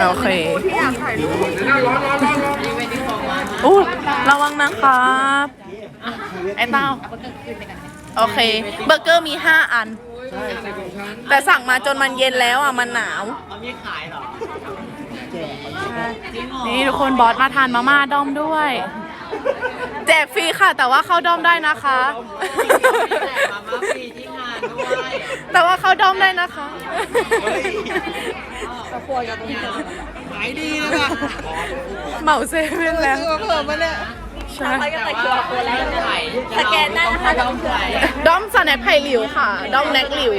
โอเคอู้ระวังนะครับไอ้เต้าโอเค เบอร์เกอร์มี 5 อัน แต่สั่งมาจนมันเย็นแล้วอะ มันหนาวเอามีขายเหรอนี่ทุกคนบอสมาทานมาม่าด้อมด้วย แจกฟรีค่ะ แต่ว่าเข้าด้อมได้นะคะมาม่าฟรีที่งานด้วยแต่ว่าเข้าด้อมได้นะคะ ขายดีเลยว่ะเหมาเซเว่นแล้วเพิ่มมาเนี่ยใช่แต่ว่าสแกนได้นะคะต้องใช้ด้อมสแน็คไผ่หลิวค่ะ ด้อมแน็กหลิว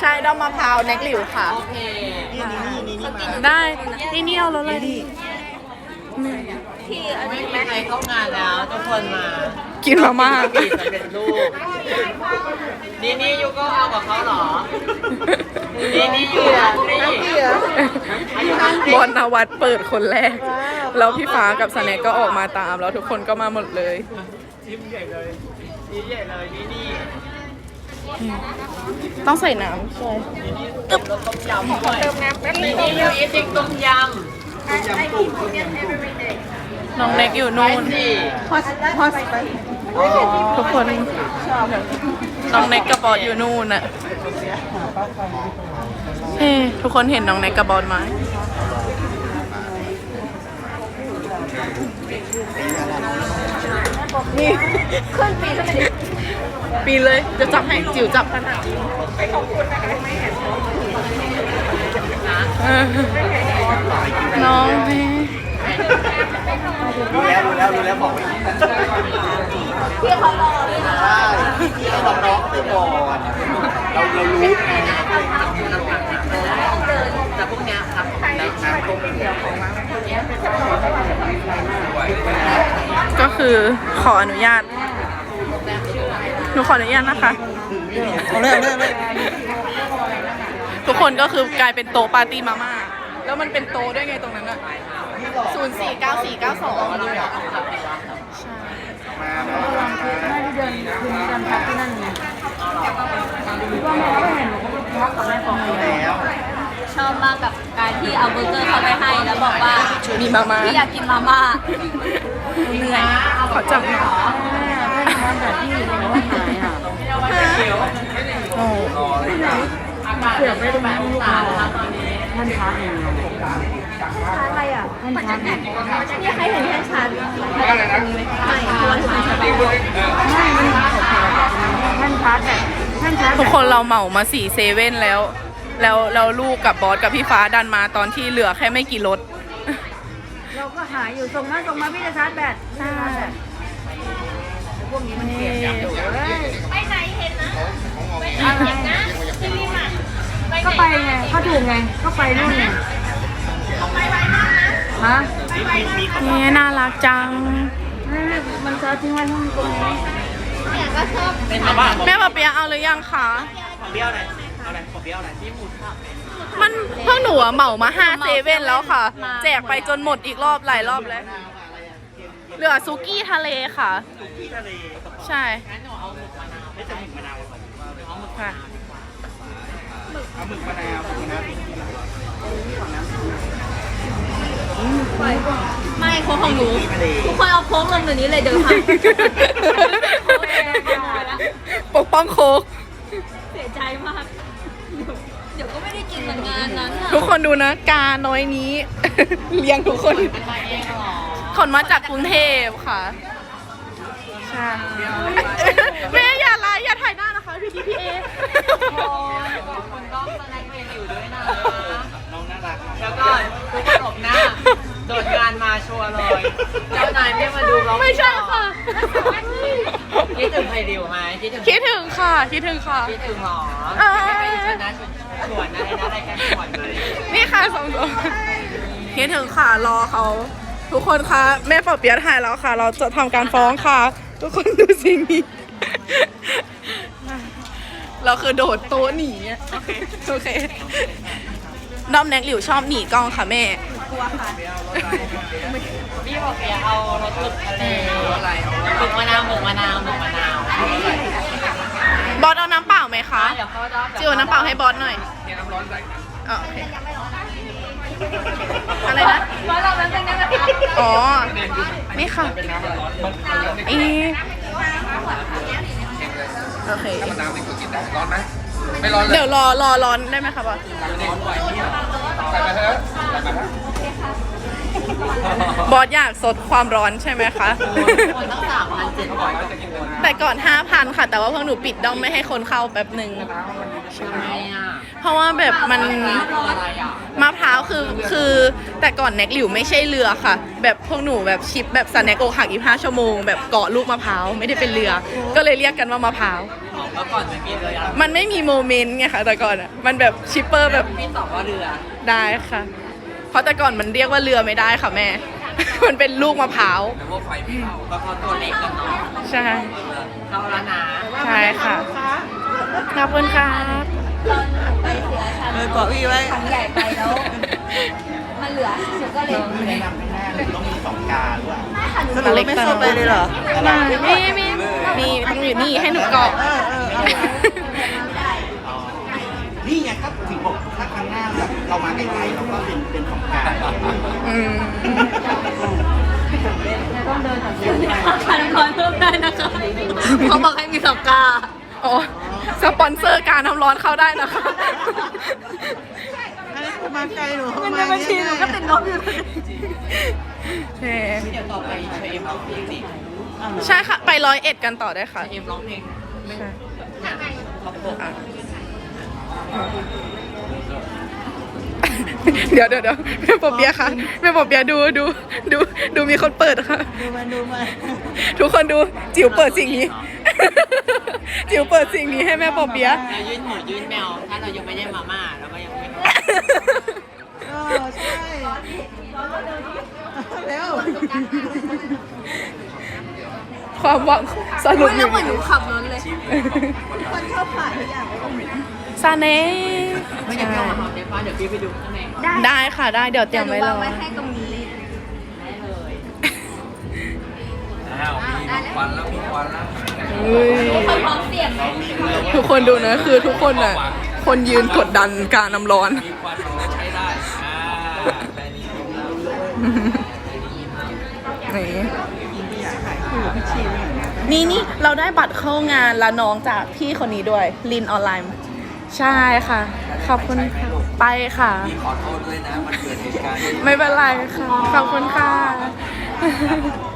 ใช่ด้อมมะพร้าวแน็กหลิวค่ะโอเคได้ นี่นี่เอาแล้วเลยดิไม่มีใครเข้างานแล้วทุกคนมากินมาม่าปีสำเร็จรูปนี่นี่ยูก็เอากับเขาเหรอ นี่นี่ยูนะนี่อายุห้าสิบบอลนวัดเปิดคนแรก แล้วพี่ฟ้ากับสแน็คก็ออกมาตาม แล้วทุกคนก็มาหมดเลยชิมใหญ่เลยชิมใหญ่เลยนี่นี่ต้องใส่น้ำใช่ตึบรสต้มยำด้วยนี่นี่ยูอีทิงต้มยำน้องเน็กอยู่ไปนู่นสิทุกคนน้องเน็กกับบอสอยู่นู่นน่ะ เฮ้ทุกคนเห็นน้องเน็กกับอสไหมนี่ขึ้นปีนปีนเลยจะจับให้จิ๋วจับขนาดนี้เออน้องแม่ รู้แล้วรู้แล้วรู้แล้วบอกไปพี่เขารอเลยนะพี่เขาบอกน้องไปก่อนเราเรารู้ไงแต่พวกเนี้ยครับก็คือขออนุญาต หนูขออนุญาตนะคะ เอาเลยเอาเลยเอาเลยทุกคนก็คือกลายเป็นโต๊ะปาร์ตี้มาม่า แล้วมันเป็นโต๊ะด้วยไงตรงนั้นอะ ศูนย์สี่เก้าสี่เก้าสองเลยอะใช่ไม่ที่เดินคืนนี้เดินพักที่นั่นไงว่าแม่ก็เห็นหนูก็ไปพักกับแม่ฟองแล้วชอบมากกับการที่เอาเบอร์เกอร์เขาไปให้แล้วบอกว่ามีมาม่าพี่อยากกินมาม่าเหนื่อยขอจับหน่อยแบบที่อยู่ในรถหายอะโอ้เสียไม่ได้มาตาแล้วตอนนี้ท่านพักเองเรา มีใครเห็นแท่นชาร์จไม่ตัวที่มันชาร์จทุกคนเราเหมามาสี่เซเว่นแล้ว แล้วแล้วลูกกับบอสกับพี่ฟ้าดันมาตอนที่เหลือแค่ไม่กี่รถ เราก็หาอยู่ส่งมาส่งมาพี่จะชาร์จแบตใช่ไปไหนเห็นนะไปไหนเห็นนะพี่วิมอะก็ไปไงก็ถูกไงก็ไปนู่นไง ฮะนี่น่ารักจัง มันเซิร์ชทิ้งไว้ที่ตรงนี้เนี่ยก็ชอบเป็นมบ้าแม่ปะเปียะเอาหรือยังคะขอเบี้ยวหน่อยเอาอะไรขอเบี้ยวหน่อยที่หมุนค่ะมันเพิ่งหนูเหมามาห้าเซเว่นแล้วค่ะ แจกไปจนหมดอีกรอบหลายรอบแล้วเหลือซุกี้ทะเลค่ะที่ทะเล ใช่งั้นหนูเอาหมึกมะนาวไม่จะหมึกมะนาวเอาหมึกค่ะเอาหมึกมะนาว ไม่โค้งของหนูทุกคนเอาโค้งลงเดี๋ยวนี้เลยเดี๋ยวทปกป้องโคกำเสียใจมาก เดี๋ยวก็ไม่ได้กินเหมือนงานนั้นอะทุกคนดูนะ กาน้อยนี้ เลี้ยงทุกคนมาเองเหรอคนมาจากกรุงเทพค่ะใช่แม่อย่าไลฟ์อย่าถ่ายหน้านะคะพี่ดีพี่เอคุณต้องแสดงเพลงอยู่ด้วยนะน้องน่า รักแล้วก็ทุกคนหลบหน้า โดดงานมาชัวร์เลย เจ้านายไม่มาดูเราไม่ใช่ค่ะ คิดถึงไพริวไหมคิดถึงคิดถึงค่ะ คิดถึงค่ะ คิดถึงหรอเออไม่ไปชนะชวนอะไรนะรายการชวนเลยนี่ค่ะสองตัวคิดถึงค่ะ รอเขา ทุกคนคะแม่ปอเปียะถ่ายแล้วค่ะ เราจะทำการฟ้องค่ะ ทุกคนดูสิ่งนี้เราคือโดดโต๊ะหนีอะโอเคโอเค ด้อมแน็กหลิวชอบหนีกล้องค่ะแม่พี่บอกอย่าเอารสหมึกทะเลหมึกมะนาวหมึกมะนาวหมึกมะนาวบอสเอาน้ำเปล่าไหมคะ เดี๋ยวเขาจะจิวเอาน้ำเปล่าให้บอสหน่อยอ๋อโอเคอะไรนะร้อยเรานั้นเป็นไงบ้างคะอ๋อนี่ค่ะอีโอเค น้ำในขวดกินได้ร้อนไหม ไม่ร้อนเลยเดี๋ยวรอรอร้อนได้ไหมคะบอสใส่ไปเถอะใส่ไปเถอะบอสอยากสดความร้อนใช่ไหมคะ คนตั้งสามพันเจ็ดร้อยแต่ก่อน 5,000 ค่ะ แต่ว่าพวกหนูปิดด้อมไม่ให้คนเข้าแป๊บหนึ่ง ทำไมอะเพราะว่าแบบมันอะไรอะมะพร้าวคือคือแต่ก่อนแน็กหลิวไม่ใช่เรือค่ะ แบบพวกหนูแบบชิปแบบสแน็คโอกหักอีห้าชั่วโมง แบบเกาะลูกมะพร้าวไม่ได้เป็นเรือ ก็เลยเรียกกันว่ามะพร้าว เมื่อก่อนมันมีเรือมันไม่มีโมเมนต์ไงค่ะแต่ก่อนอะมันแบบชิปเปอร์แบบพี่ตอบว่าเรือ ได้ค่ะ เพราะแต่ก่อนมันเรียกว่าเรือไม่ได้ค่ะแม่ มันเป็นลูกมะพร้าวแต่ว่าไฟไม่เข้าเพราะเขาตัวเล็กกันเนาะใช่เข้าแล้วนะใช่ค่ะขอบคุณครับไปเสียชันเออเกาะพี่ไว้ถังใหญ่ไปแล้ว มันเหลือหนูก็เลยแนะนำให้แม่หนูต้องมีสองการด้วยค่ะหนูสรุปไม่เข้าไปเลยเหรอมีมี มีต้องอยู่นี่ให้หนูเกาะอ๋อนี่ไงก็ถึงบอกถ้าครั้งหน้าแบบเรามาไกลๆเราก็เป็นเป็นสองการอืมคันคอนเพิ่มได้นะคะเขาบอกให้มีสองกา อ๋อ สปอนเซอร์การทำร้อนเข้าได้นะคะ มาไกลหนูเงินในบัญชีหนูก็ติดลบอยู่เฮ้เดี๋ยวต่อไปเชเอ็มร้องเพลงดิใช่ค่ะ ไปร้อยเอ็ดกันต่อได้ค่ะเชเอ็มร้องเพลงใช่เขาปกอะเดี๋ยวเดี๋ยวเดี๋ยวแม่ปอเปียะค่ะแม่ปอเปียะดูดูดูดูมีคนเปิดค่ะดูมาดูมาทุกคนดูจิ๋วเปิดสิ่งนี้ จิ๋วเปิดสิ่งนี้ให้แม่ปอเปียะเรายื่นหมูยื่นแมวถ้าเรายังไม่ได้มาม่าเราก็ยังไม่ เออใช่เร็วความหวังสรุปอแล้ยู่วเหมือนหนูขับรถเลย คนชอบผ่านทุกอย่างซาเน่ไม่อยากเข้ามาหอมได้ป้าเดี๋ยวพี่ไปดูข้างในได้ค่ะได้เดี๋ยวเตรียมไว้รอไว้ให้ตรงนี้ได้เลยอ้าวมีควันแล้วมีควันแล้วอุ้ยคนพร้อมเสียงไหมทุกคนดูนะคือทุกคนอะ คนยืนกดดันการน้ำร้อน มีควันมันก็ใช้ได้อ่าแต่นี่นี่นี่นี่เราได้บัตรเข้างานละน้องจากพี่คนนี้ด้วยลินออนไลน์ ใช่ค่ะ ขอบคุณค่ะไปค่ะขอโทษด้วยนะมันเกิดเหตุการณ์ไม่เป็นไรค่ะ ขอบคุณค่ะ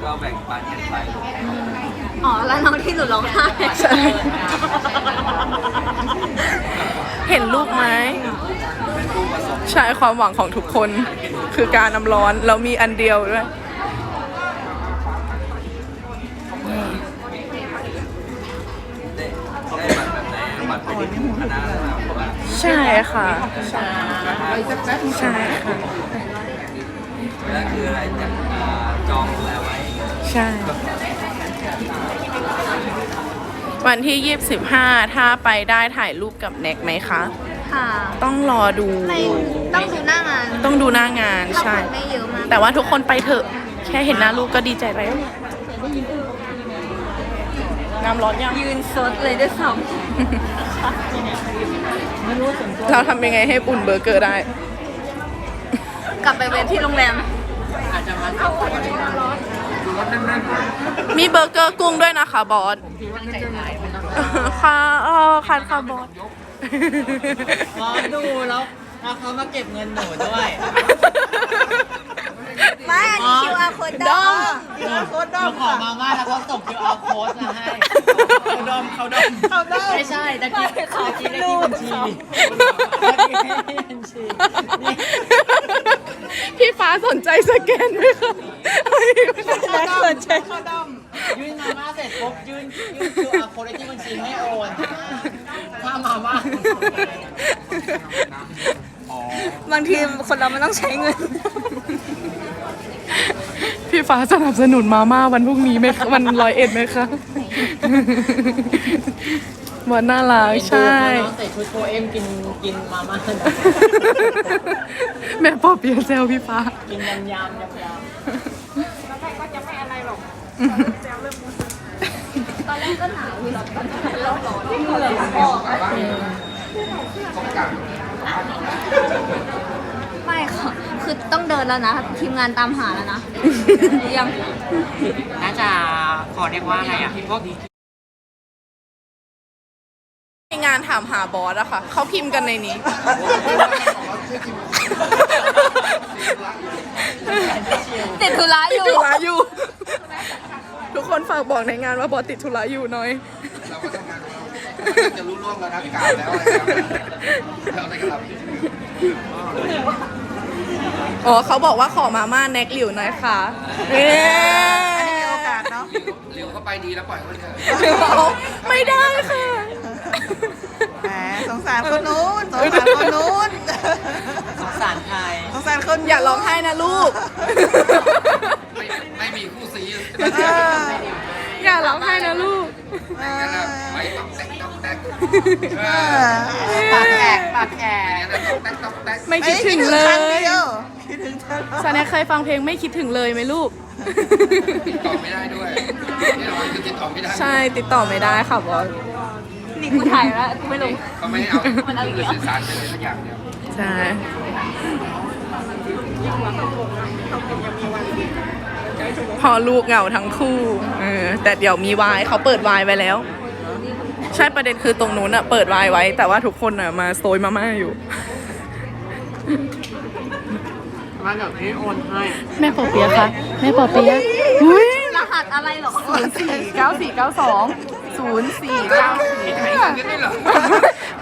ก็แบ่งปันกันไป อ๋อ แล้วน้องที่หนูร้องไห้ ใช่ เห็นลูกไหมใช่ความหวังของทุกคนคือการน้ำร้อนเรามีอันเดียวด้วยได้บัตรแบบไหนบัตรไปที่คณะหรือเปล่าหรือว่าใช่ค่ะ ใช่ใช่ค่ะแล้วคืออะไรจากอ่าจองแล้วไว้ใช่ วันที่ 25 ถ้าไปได้ถ่ายรูปกับแน็กไหมคะ ค่ะต้องรอดู ไม่ต้องดูหน้างานต้องดูหน้างานถ้าใช่ คนไม่เยอะมากแต่ว่าทุกคนไปเถอะ แค่เห็นหน้าลูกก็ดีใจแล้ว น้ำร้อนยัง ยืนซดเลยด้วยซ้เราทำยังไงให้อุ่นเบอร์เกอร์ได้ำกลับไปเวทที่โรงแรมอาจจะมาเข้าคนที่ร้อน มีเบอร์เกอร์กุ้งด้วยนะคะบอสพี่ว่างใจร้ายมันต้องค่ะเออคันค่ะบอสรอดูแล้วแล้วเขามาเก็บเงินหนูด้วยไม่อันนี้ QR code ดอมโคดดอมขอมาม่าแล้วเขาส่ง QR code มาให้เขาดอมเขาดอมเขาดอมไม่ใช่ตะกี้ตะกี้เลขที่บัญชีตะกี้เลขที่บัญชีนี่พี่ฟ้าสนใจสแกนไหมคะแม็กสนใจ ยื่นมาม่าเสร็จปุ๊บยื่นยื่น QR code เลขที่บัญชีให้โอนค่ามาม่าบางทีคนเรามันต้องใช้เงิน พี่ฟ้าสนับสนุนมาม่าวันพรุ่งนี้ไหมคะวันร้อยเอ็ดไหมคะ วันน่ารักใช่ น้องใส่ชุดโปเอ็มกินกินมาม่าแม่ปอเปียะแซวพี่ฟ้า กินยำยำยำยำ ตอนแรกก็หนาวอยู่หรอกตอนนี้ร้อนร้อนเหงื่อออกอะไม่ไม่ค่ะ คือต้องเดินแล้วนะ ทีมงานตามหาแล้วนะ ยัง น่าจะขอเรียกว่าอะไรอะพวกในงานถามหาบอสอะค่ะ เขาพิมพ์กันในนี้ ติดธุระอยู่ ติดธุระอยู่ทุก คนฝากบอกในงานว่าบอสติดธุระอยู่หน่อย เราก็ทำงานของเราจะรู้ร่วมแล้วนะกล่าวแล้วอะไรแล้วเราอะไรกันครับอ๋อเขาบอกว่าขอมาม่าแน็กหลิวหน่อยค่ะเย้อันนี้มีโอกาสเนาะเร็วก็ไปดีแล้วปล่อยเขาไปเถอะเอาไม่ได้ค่ะ แหมสงสารคนนู้นสงสารคนนู้นสงสารใครสงสารคนอย่าร้องไห้นะลูกไม่ไม่มีคู่ซีเอออย่าร้องไห้นะลูกเองั้นนะอไปต้องแตกต้องแตกเอเอออปากแขกปากแขกงั้นนะต้องแตกต้องแตกไม่คิดถึงเลครั้งยเดียวคิดถึงเธอซาแนคเคยฟังเพลงไม่คิดถึงเลยไหมลูก ติดต่อไม่ได้ด้วยนี่เราคือติดต่อไม่ได้ใช่ติดต่อไม่ได้ค่ะบอสนี่กูถ่ายแล้วกูไม่ลงเขาไม่ให้เอาหรือสื่อสารไปเลยสักอย่างเดียวใช่ พอลูกเหงาทั้งคู่เออแต่เดี๋ยวมีวายเขาเปิดวายไว้แล้ว ใช่ประเด็นคือตรงนู้นอะเปิดวายไว้ แต่ว่าทุกคนอะมาโซยมาม่าอยู่ มาเดี๋ยวพี่โอนให้แม่ปอเปียะคะแม่ปอเปียะอุ้ยรหัสอะไรเหรอศูนย์สี่เก้าสี่เก้าสอง ศูนย์สี่เก้าสี่นี่นี่เหรอ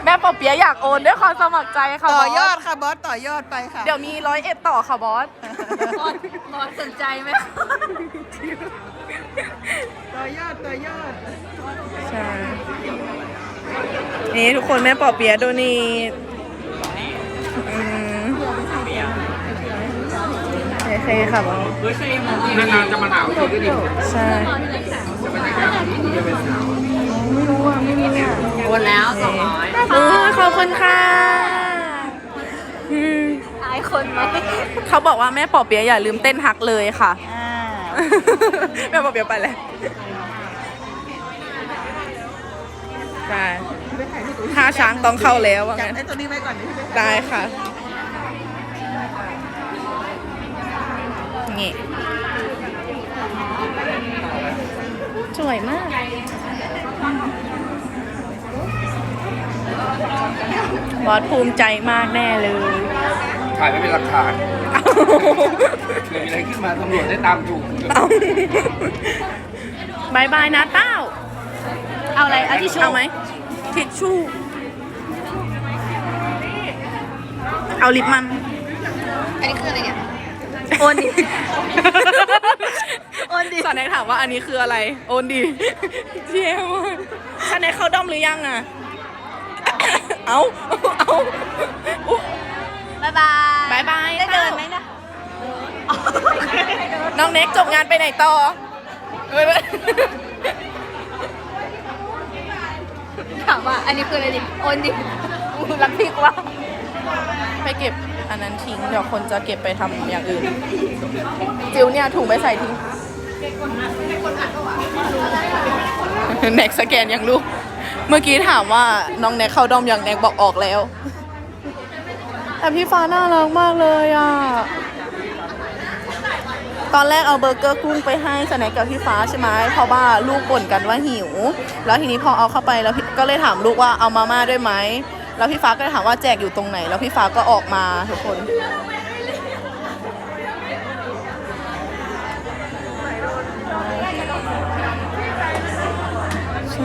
แม่ปอเปียะอยากโอนด้วยความสมัครใจค่ะต่บออสยอดค่ะบอสต่อยอดไปค่ะ เดี๋ยวมีร้อยเอ็ดต่อค่ะบอส บอสบอสสนใจไหมต่อยอดต่อยอดใช่ นี่ทุกคนแม่ปอเปียะโดนีอืมโอเคค่ะบอสนานๆจะมาหนาวทีก็ดีใช่ไม่รู้อะ ไม่รู้อะโอนแล้วสองร้อยโอ้ยขอบคุณค่ะอืมอายคนไหมเขาบอกว่าแม่ปอเปียะอย่าลืมเต้นฮักเลยค่ะ อ่าแม่ปอเปียะไปแล้วใช่ท่าช้างต้องเข้าแล้วว่าจับงั้น ไอ้ตัวนี้ไว้ก่อนดิพี่เบสได้ค่ะ นี่ สวยมาก บอสภูมิใจมากแน่เลย ถ่ายไม่เป็นหลักฐานเกิดมีอะไรขึ้นมาตำรวจได้ตามถูกเอาบายบายนะเต้า เอาอะไรเอาทิชชู่เอาไหมทิชชู่ เอาลิปมัน อันนี้คืออะไรเนี่ย โอนดิ โอนดิสอนแนกถามว่าอันนี้คืออะไร โอนดีเที่ยวมากชาแนกเข้าด้อมหรือยังอะ เอาเอาอุ๊บายบายบายบายได้เดินไหมนะน้องเน็กจบงานไปไหนต่อเว้ยถามว่า อันนี้คืออะไรดิโอนดิกูรักพี่กว่าไปเก็บอันนั้นทิ้ง เดี๋ยวคนจะเก็บไปทำอย่างอื่น จิวเนี่ยถุงไปใส่ทิ้ง แน็กสแกนยังลูก เมื่อกี้ถามว่าน้องแน็กเข้าดอมยังแน็กบอกออกแล้ว แต่พี่ฟ้าน่ารักมากเลยอะ ตอนแรกเอาเบอร์เกอร์กุ้งไปให้สแน็คกับพี่ฟ้าใช่ไหมเพราะว่าลูกบ่นกันว่าหิว แล้วทีนี้พอเอาเข้าไปแล้วก็เลยถามลูกว่าเอามาม่าด้วยไหม แล้วพี่ฟ้าก็เลยถามว่าแจกอยู่ตรงไหน แล้วพี่ฟ้าก็ออกมาทุกคน